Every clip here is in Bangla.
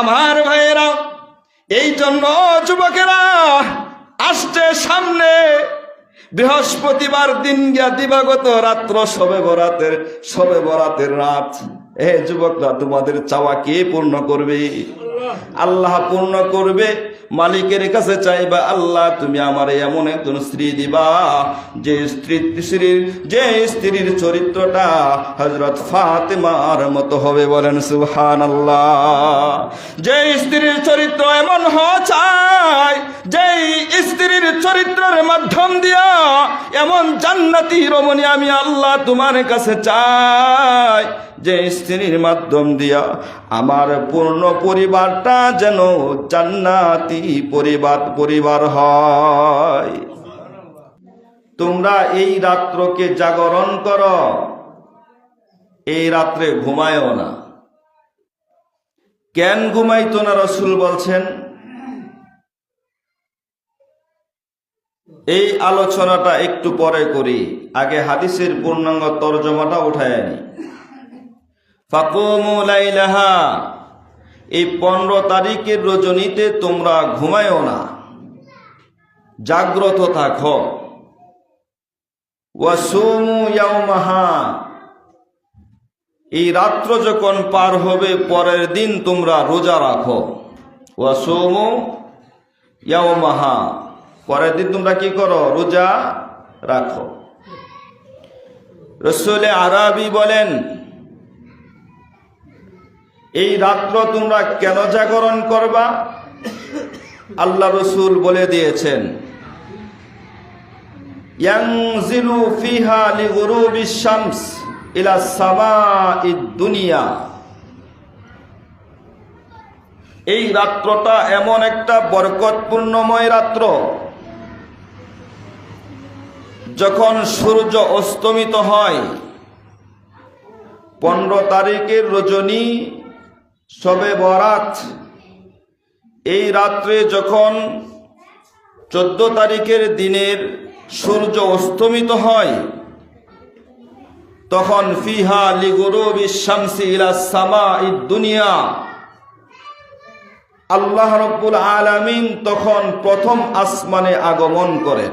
আমার ভাইয়েরা, এই জন্য যুবকেরা, আসছে সামনে বৃহস্পতিবার দিন গিয়া দিবাগত রাত্র সবে বরাতের সবে বরাতের রাত। এ যুবকরা, তোমাদের চাওয়া কে পূর্ণ করবে? আল্লাহ পূর্ণ করবে। মালিকের কাছে চাইবা, আল্লাহ, তুমি আমার এমন একজন স্ত্রী দিবা, যে স্ত্রী, স্ত্রীর, যে স্ত্রীর চরিত্রটা হজরত ফাতেমার মতো হবে। বলেন সুহান আল্লাহ যে স্ত্রীর চরিত্র এমন হওয়া যে স্ত্রীর চরিত্রের মাধ্যম দিয়া এমন জান্নাতি রমণী আমি আল্লাহ তোমার কাছে চাই। যে স্ত্রীর মাধ্যম দিয়া আমার পূর্ণ পরিবারটা যেন জান্নাতি পরিবার পরিবার হয়। তোমরা এই রাত্রকে জাগরণ করো। এই রাত্রে ঘুমায়ও না। কেন ঘুমাইতো না রসুল বলছেন? এই আলোচনাটা একটু পরে করি। আগে হাদিসের পূর্ণাঙ্গ তর্জমাটা উঠায় আনি ফাকুমু লাইলাহা। এই পনেরো তারিখের রজনীতে তোমরা ঘুমায়ও না। জাগ্রত থাকো। এই রাত্র যখন পার হবে, পরের দিন তোমরা রোজা রাখো। ওয়াসুমু পরের দিন তোমরা কি করো? রোজা রাখো। রসুলে আরবি বলেন এই রাত্র তোমরা কেন জাগরণ করবা? আল্লাহ রসুল বলে দিয়েছেন ফিহা দুনিয়া। এই রাত্রটা এমন একটা বরকতপূর্ণময় রাত্র, যখন সূর্য অস্তমিত হয়। পনেরো তারিখের রজনী সবে বরাত। এই রাত্রে যখন চোদ্দ তারিখের দিনের সূর্য অস্তমিত হয়, তখন ফিহা লিগুরু বিশ্বামসি ইলা সামা দুনিয়া। আল্লাহ রব্বুল আলামিন তখন প্রথম আসমানে আগমন করেন।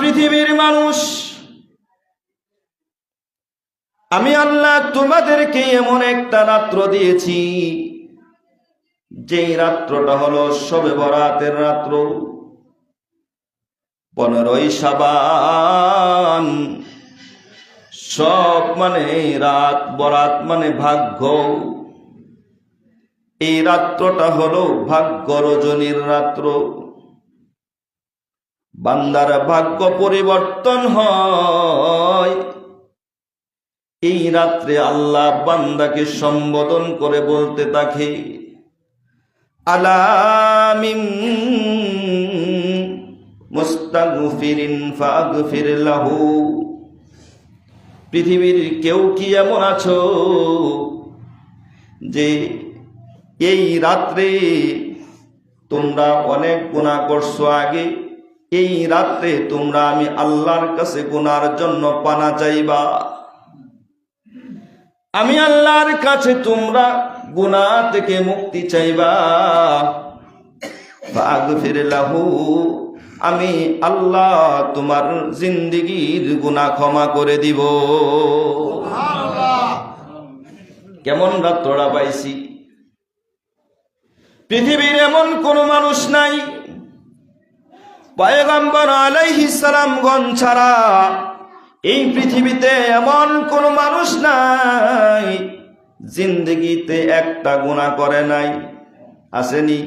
পৃথিবীর মানুষ, আমি আল্লাহ তোমাদেরকে এমন একটা রাত্র দিয়েছি, যেই রাত্রটা হলো সবে বরাতের রাত্র। পনেরোই সাবান সব মানে রাত, বরাত মানে ভাগ্য। এই রাত্রটা হলো ভাগ্য রজনীর রাত্র। বান্দার ভাগ্য পরিবর্তন হয়। এই রাত্রে আল্লাহ বান্দাকে সম্বোধন করে বলতে থাকে আলামিম পৃথিবীর কেউ কি এমন আছো যে এই রাত্রে তোমরা অনেক গুণা করছ আগে? এই রাত্রে তোমরা আমি আল্লাহর কাছে গুনার জন্য পানা চাইবা। আমি আল্লাহর কাছে তোমরা গুনা থেকে মুক্তি চাইবা। আমি আল্লাহ তোমার জিন্দিগির গুনাহ ক্ষমা করে দিব। কেমন রাত্রটা পাইছি। পৃথিবীর এমন কোন মানুষ নাই পয়গম্বর আলাইহিস সালামগণ ছাড়া এই পৃথিবীতে এমন কোন মানুষ নাই, জিন্দগিতে একটা গুণা করে নাই। আসেনি?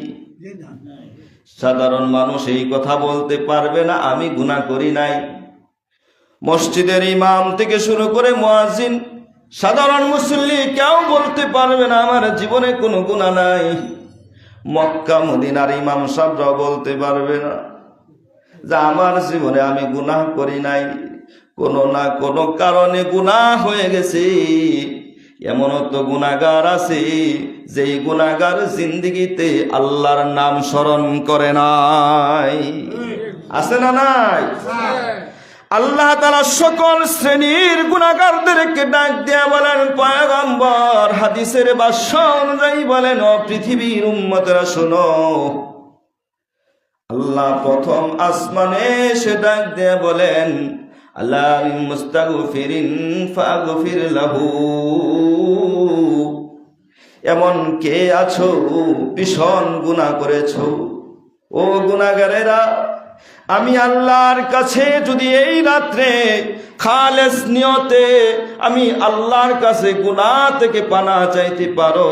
সাধারণ মানুষ এই কথা বলতে পারবে না, আমি গুণা করি নাই। মসজিদের ইমাম থেকে শুরু করে মুয়াজ্জিন, সাধারণ মুসল্লি কেউ বলতে পারবে না, আমার জীবনে কোনো গুণা নাই। মক্কা, মদিনার ইমাম সাহরাও বলতে পারবে না। যে আমার জীবনে আমি গুনাহ করি নাই। কোনো না কোনো কারণে গুনাহ হয়ে গেছে। এমনও তো গুণাগার আছে, যেই গুণাগার জিন্দিগিতে আল্লাহর নাম স্মরণ করে নাই। আছে না নাই? আল্লাহ তালা সকল শ্রেণির গুণাগারদেরকে ডাক দিয়া বলেন, পয়গম্বর, হাদিসের বাস্য অনুযায়ী বলেন পৃথিবীর উম্মতেরা শোনো আল্লাহ প্রথম আসমানে সে ডাক দিয়া বলেন, আল্লাহ এমন কে আছো? ভীষণ গুণা করেছ। ও গুণাগারেরা আমি আল্লাহর কাছে যদি এই রাত্রে খালেস নিয়তে আমি আল্লাহর কাছে গুনাহ থেকে পানা চাইতে পারো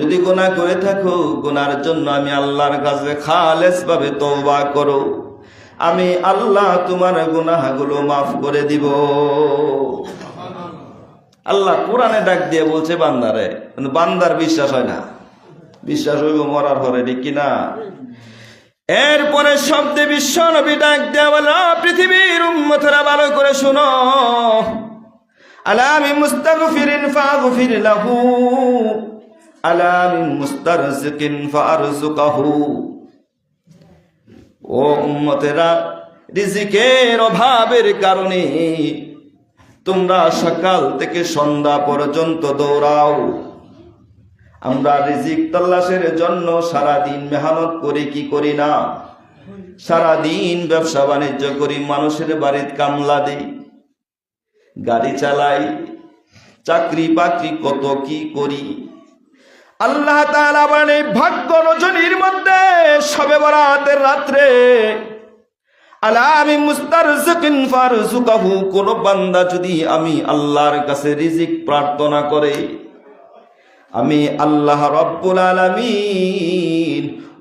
যদি গুনাহ করে থাকো, গুনার জন্য আমি আল্লাহর কাছে খালেস ভাবে তওবা করো। আমি আল্লাহ তোমার গুনাহগুলো মাফ করে দিব। আল্লাহ কোরআনে ডাক দিয়ে বলছে, বান্দারে বান্দার বিশ্বাস হয় না। বিশ্বাস হইব মরার পরে, ঠিক কিনা? এরপরে শব্দে বিশ্ব নবী ডাক দেওয়া বলো পৃথিবীর উম্মতরা ভালো করে শুনো। আলামি মুস্তাগফিরিন ফাগফির লাহু। ও রিজিকের অভাবের কারণে তোমরা সকাল থেকে সন্ধ্যা পর্যন্ত দৌড়াও। আমরা রিজিক তল্লাশের জন্য সারাদিন মেহনত করে, কি করি না? সারাদিন ব্যবসা বাণিজ্য করি, মানুষের বাড়ির কামলা দিই, গাড়ি চালাই চাকরি বাকরি কত কি করি? আল্লাহ বলেন, এই ভাগ্য রজনীর মধ্যে সবে বরাতের রাত্রে বান্দা যদি আমি আল্লাহর কাছে প্রার্থনা করে, আমি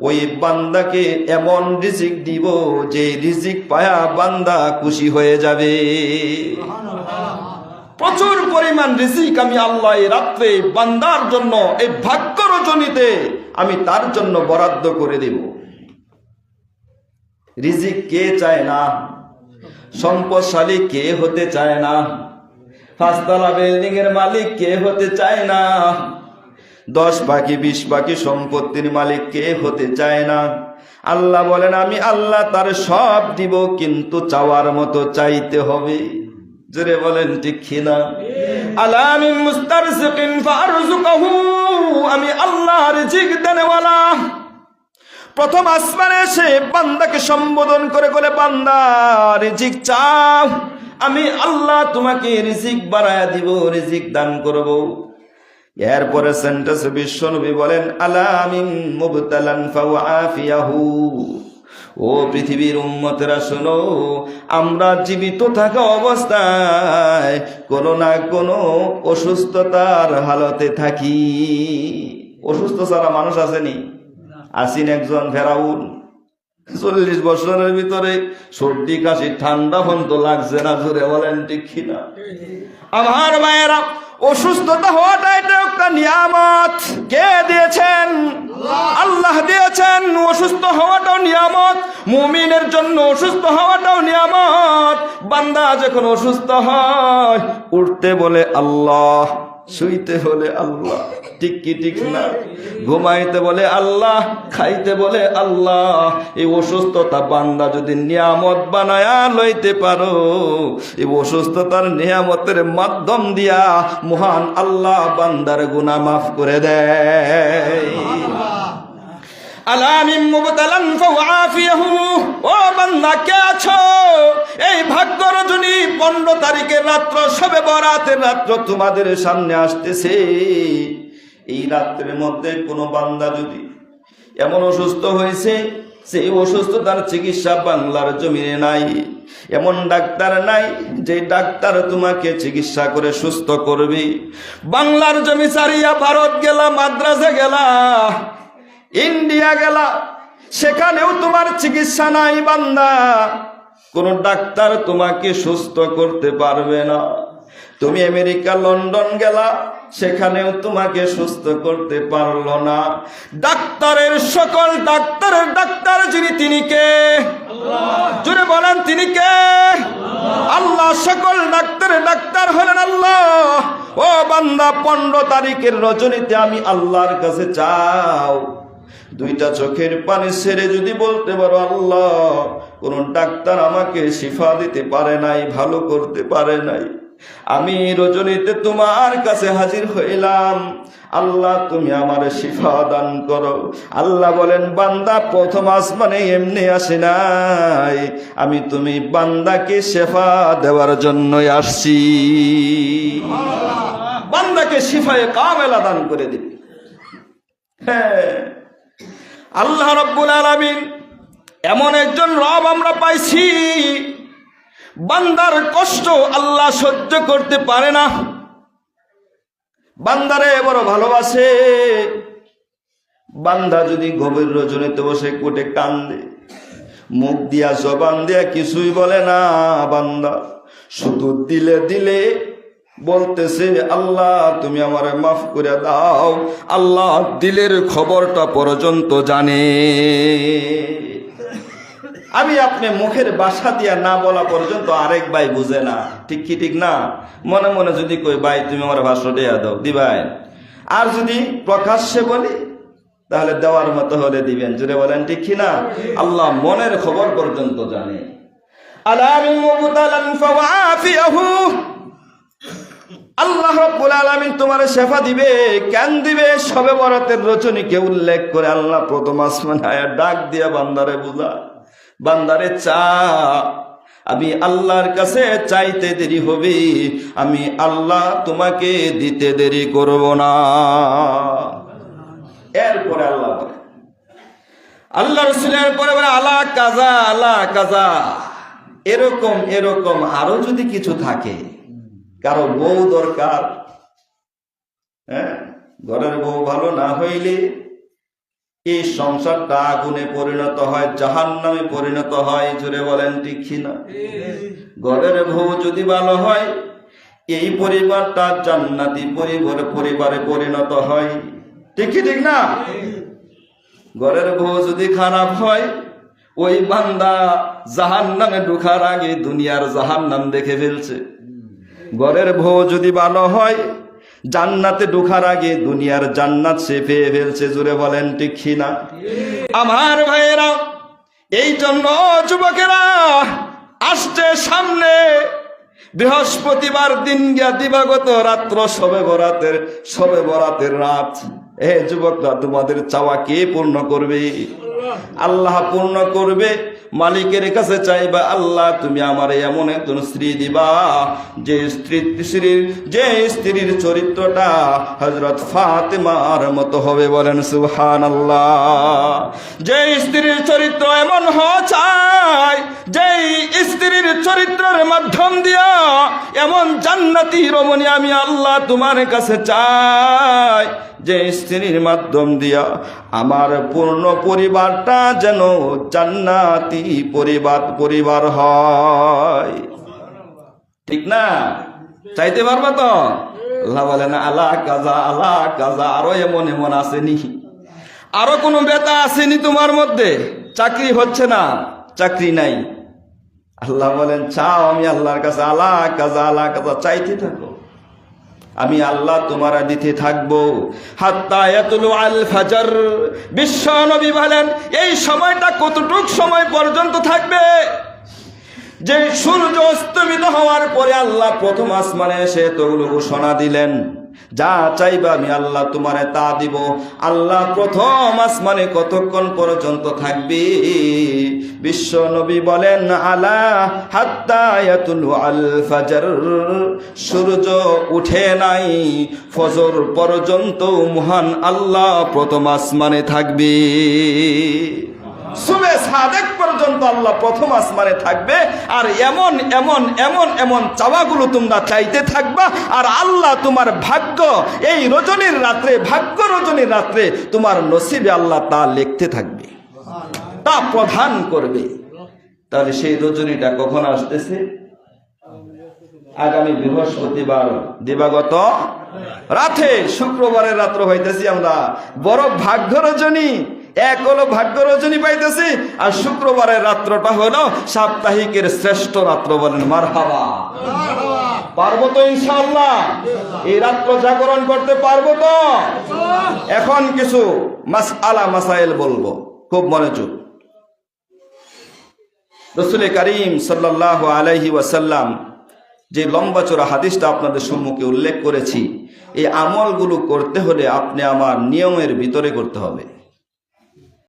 ওই বান্দাকে এমন দিব যে রিজিক পায়া বান্দা খুশি হয়ে যাবে। প্রচুর পরিমাণ রিজিক আমি আল্লাহ এই রাত্রে বান্দার জন্য, এই ভাগ্য রজনীতে আমি তার জন্য বরাদ্দ করে দেব। রিজিক কে চায় না? সম্পদশালী কে হতে চায় না? পাঁচতলা বিল্ডিং এর মালিক কে হতে চায় না? দশ পাখি বিশ পাখি সম্পত্তির মালিক কে হতে চায় না? আল্লাহ বলেন, আমি আল্লাহ তার সব দিব, কিন্তু চাওয়ার মতো চাইতে হবে। জোরে বলেন ঠিক কিনা? আলামি ফারজুকাহু আমি আল্লাহ রিজিক দেনেওয়ালা। প্রথম আসমানে এসে বান্দাকে সম্বোধন করে করে বান্দা, রিজিক চাও, আমি আল্লাহ তোমাকে রিজিক বাড়ায়া দিব, রিজিক দান করব। এরপরে সেন্টেন্স বিশ্বনবী বলেন আলামিন মুবতালান ফাওয়াফিয়াহু ও পৃথিবীর উম্মতেরা, শোনো, আমরা জীবিত থাকা অবস্থায় কোনো না কোনো অসুস্থতার হালতে থাকি। অসুস্থ ছাড়া মানুষ আসেনি? আসিন একজন ফেরাউন। চল্লিশ বছরের ভিতরে সর্দি, কাশি, ঠান্ডা ফন্ত লাগছে না, জোরে বলেন ঠিক কিনা? আমার মায়েরা অসুস্থতা হওয়াটা এটা একটা নিয়ামত। কে দিয়েছেন? আল্লাহ দিয়েছেন। অসুস্থ হওয়াটাও নিয়ামত। মুমিনের জন্য অসুস্থ হওয়াটাও নিয়ামত। বান্দা যখন অসুস্থ হয় উঠতে বলে আল্লাহ। শুইতে বলে আল্লাহ টিক ঠিক না। ঘুমাইতে বলে আল্লাহ, খাইতে বলে আল্লাহ। এই অসুস্থতা বান্দা যদি নিয়ামত বানায়া লইতে পারো, এই অসুস্থতার নিয়ামতের মাধ্যম দিয়া মহান আল্লাহ বান্দার গুণা মাফ করে দেয়। আলামিম মুবতালান ফাওয়াফিয়াহু। ও বান্দা, কে আছো? এই ভাগ্য রজনী পনেরো তারিখের রাত্র, সবে বরাতের রাত্র তোমাদের সামনে আসতেছে। এই রাত্রের মধ্যে কোনো বান্দা যদি এমন অসুস্থ হয়েছে সেই অসুস্থতার চিকিৎসা বাংলার জমিনে নাই, এমন ডাক্তার নাই যে ডাক্তার তোমাকে চিকিৎসা করে সুস্থ করবে। বাংলার জমি সারিয়া ভারত গেলা মাদ্রাসে গেলা ইন্ডিয়া গেলা সেখানেও তোমার চিকিৎসা নাই বান্দা। কোন ডাক্তার তোমাকে সুস্থ করতে পারবে না। তুমি আমেরিকা লন্ডন গেলা সেখানেও তোমাকে সুস্থ করতে পারল না। ডাক্তারের সকল ডাক্তারের ডাক্তার যিনি তিনি কে? জুড়ে বলেন তিনি কে? আল্লাহ সকল ডাক্তারের ডাক্তার হলেন আল্লাহ। ও বান্দা পনেরো তারিখের রজনীতে আমি আল্লাহর কাছে চাও। দুইটা চোখের পানি ছেড়ে যদি বলতে পারো, আল্লাহ, কোন ডাক্তার আমাকে শিফা দিতে পারে নাই, ভালো করতে পারে নাই। আমি রজনীতে তোমার কাছে হাজির হইলাম। আল্লাহ, তুমি আমার শিফা দান করো। আল্লাহ বলেন, বান্দা, প্রথম আসমানে এমনি আসে নাই। আমি তুমি বান্দাকে শেফা দেওয়ার জন্যই আসছি। বান্দাকে শিফায়ে কামেলা দান করে দিবি। হ্যাঁ। আল্লাহ রব্বুল আলামিন এমন একজন রব আমরা পাইছি, বান্দার কষ্ট আল্লাহ সহ্য করতে পারে না। বান্দারে বড় ভালোবাসে। বান্দা যদি গভীর রজনীতে বসে কোটে কান্দে মুখ দিয়া জবান দিয়া কিছুই বলে না বান্দা। শুধু দিলে দিলে বলতেছে আল্লাহ, তুমি আমারে মাফ করে দাও। আল্লাহ দিলের খবরটা পর্যন্ত জানে। আমি আপনি মুখের বাসা দিয়া না বলা পর্যন্ত আরেক ভাই বুঝে না। ঠিক কি, ঠিক না? মনে মনে যদি কই, ভাই, তুমি আমার ভাষ্য দেয়া দাও। দিবাই আর যদি প্রকাশ্যে বলি, তাহলে দেওয়ার মতো হলে দিবেন। জুড়ে বলেন, ঠিক কি না? আল্লাহ মনের খবর পর্যন্ত জানে। ফাওয়াফিয়াহু। আল্লাহ রব্বুল আলামিন তোমার শেফা দিবে কেন দিবে, সবে বরাতের রচনীকে উল্লেখ করে আল্লাহ প্রথম আসমান আয়া ডাক দিয়া বান্দারে বুঝা। বান্দারে চা, আমি আল্লাহর কাছে চাইতে দেরি হবে, আমি আল্লাহ তোমাকে দিতে দেরি করব না। এরপরে আল্লাহ আল্লাহ রসুলের পরে আলা কাজা আলা কাজা। এরকম এরকম আরও যদি কিছু থাকে কারও বউ দরকার। হ্যাঁ? ঘরের বউ ভালো না হইলে এই সংসারটা আগুনে পরিণত হয় জাহান নামে পরিণত হয়? জুড়ে বলেন ঠিক না? ঘরের বউ যদি ভালো হয়, এই পরিবারটা জান্নাতি পরিবার, পরিবারে পরিণত হয়। ঠিক ঠিক না? ঘরের বউ যদি খারাপ হয়, ওই বান্দা জাহান নামে ঢুকার আগে দুনিয়ার জাহান নাম দেখে ফেলছে। ঘরের বউ যদি ভালো হয়, জান্নাতে ঢুকার আগে দুনিয়ার জান্নাত সে পেয়ে ফেলছে, জুড়ে বলেন ঠিক না? আমার ভাইয়েরা, এই জন্য যুবকেরা, আসছে সামনে বৃহস্পতিবার দিন গিয়া দিবাগত রাত্র সবে বরাতের সবে বরাতের রাত। এ যুবকরা, তোমাদের চাওয়া কে পূর্ণ করবে? আল্লাহ পূর্ণ করবে। মালিকের কাছে চাইবা, আল্লাহ, তুমি আমার এমন একজন স্ত্রী দিবা, যে স্ত্রী, স্ত্রীর, যে স্ত্রীর চরিত্রটা হজরত ফাতেমার মতো হবে বলেন সুহান আল্লাহ যে স্ত্রীর চরিত্র এমন হওয়া যেই স্ত্রীর চরিত্রের মাধ্যম দিয়া এমন জান্নাতি রমণী আমি আল্লাহ তোমার কাছে চাই। যে স্ত্রীর মাধ্যম দিয়া আমার পূর্ণ পরিবারটা যেন জান্নাতি পরিবার পরিবার হয়। ঠিক না? চাইতে পারবা তো? আল্লাহ বলেন আল্লাহ কাজা আল্লাহ কাজা। আরও এমন এমন আসেনি। আরও কোনো বেতা আসেনি তোমার মধ্যে? চাকরি হচ্ছে না, চাকরি নাই। আল্লাহ বলেন, চাও আমি আল্লাহর কাছে আল্লাহ কাজা আল্লাহ কাজা। চাইতে থাকো। আমি আল্লাহ তোমার দিতে থাকব। বিশ্ব নবী বলেন, এই সময়টা কতটুক সময় পর্যন্ত থাকবে? যে সূর্য অস্তমিত হওয়ার পরে আল্লাহ প্রথম আসমানে এসে তগুলো ঘোষণা দিলেন। যা চাইবা আমি আল্লাহ তোমারে তা দিব। আল্লাহ প্রথম আসমানে কতক্ষণ পর্যন্ত থাকবে? বিশ্ব নবী বলেন, আলা হাত্তায়াতুলু আল ফাজর সূর্য উঠে নাই, ফজর পর্যন্ত মহান আল্লাহ প্রথম আসমানে থাকবে। সুবে সাদেক পর্যন্ত আল্লাহ প্রথম আসমানে থাকবে, আর এমন এমন এমন এমন চাওয়াগুলো তোমরা চাইতে থাকবা, আর আল্লাহ তোমার ভাগ্য, এই রজনীর রাত্রে, ভাগ্য রজনীর রাত্রে তোমার নসিবে আল্লাহ তা লিখতে থাকবে। তা প্রধান করবে। তাহলে সেই রজনীটা কখন আসতেছে? আগামী বৃহস্পতিবার, দিবাগত রাতে, শুক্রবারের রাত্র হইতেছি আমরা। বড় ভাগ্য রজনী এক হলো ভাগ্য রজনী পাইতেছি, আর শুক্রবারের রাত্রটা হলো সাপ্তাহিকের শ্রেষ্ঠ রাত্র বলেন মার হাওয়া পারব তো ইনশাল্লাহ এই রাত্র জাগরণ করতে পারব তো? এখন কিছু মাস আলা মাসাইল বলব। খুব মনোযোগ। রসুল করিম সাল্লাহ আলাইহি ওয়াসাল্লাম যে লম্বা চোরা হাদিসটা আপনাদের সম্মুখে উল্লেখ করেছি, এই আমলগুলো করতে হলে আপনি আমার নিয়মের ভিতরে করতে হবে।